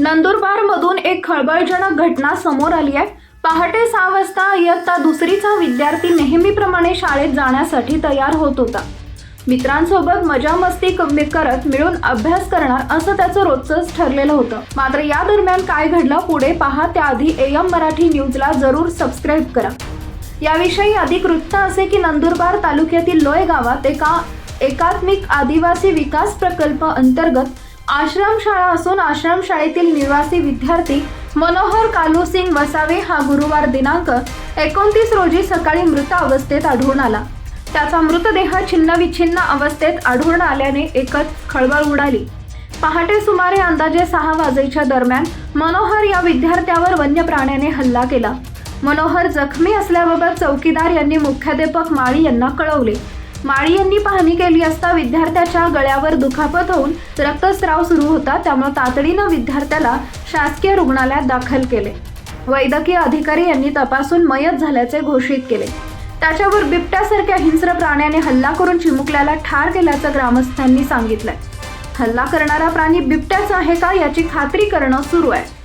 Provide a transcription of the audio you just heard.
नंदुरबारमधून एक खळबळजनक घटना समोर आली आहे. पहाटे सहा वाजता इयत्ता दुसरीचा विद्यार्थी नेहमीप्रमाणे शाळेत जाण्यासाठी तयार होत होता. मित्रांसोबत मजा मस्ती कमी करत मिळून अभ्यास करणार असं त्याचं रोजचंच ठरलेलं होतं. मात्र या दरम्यान काय घडलं पुढे पहा. त्याआधी एम मराठी न्यूजला जरूर सबस्क्राईब करा. याविषयी अधिक वृत्त असे की नंदुरबार तालुक्यातील लोय गावात एका एकात्मिक आदिवासी विकास प्रकल्प अंतर्गत आश्रमशाळा असून आश्रमशाळेतील निवासी विद्यार्थी मनोहर कालूसिंग वसावे हा गुरुवार दिनांक एकोणतीस रोजी सकाळी मृत अवस्थेत आढळून आला. त्याचा मृतदेह छिन्नविच्छिन्न अवस्थेत आढळून आल्याने एकच खळबळ उडाली. पहाटे सुमारे अंदाजे सहा वाजेच्या दरम्यान मनोहर या विद्यार्थ्यावर वन्य प्राण्याने हल्ला केला. मनोहर जखमी असल्याबाबत चौकीदार यांनी मुख्याध्यापक माळी यांना कळवले. माळी यांनी पाहणी केली असता विद्यार्थ्याच्या गळ्यावर दुखापत होऊन रक्तस्राव सुरू होता त्यामुळे तातडीनं विद्यार्थ्याला शासकीय रुग्णालयात दाखल केले. वैद्यकीय अधिकारी यांनी तपासून मयत झाल्याचे घोषित केले. त्याच्यावर बिबट्यासारख्या हिंस्र प्राण्याने हल्ला करून चिमुकल्याला ठार केल्याचं ग्रामस्थांनी सांगितलंय. हल्ला करणारा प्राणी बिबट्याचा आहे का याची खात्री करणं सुरू आहे.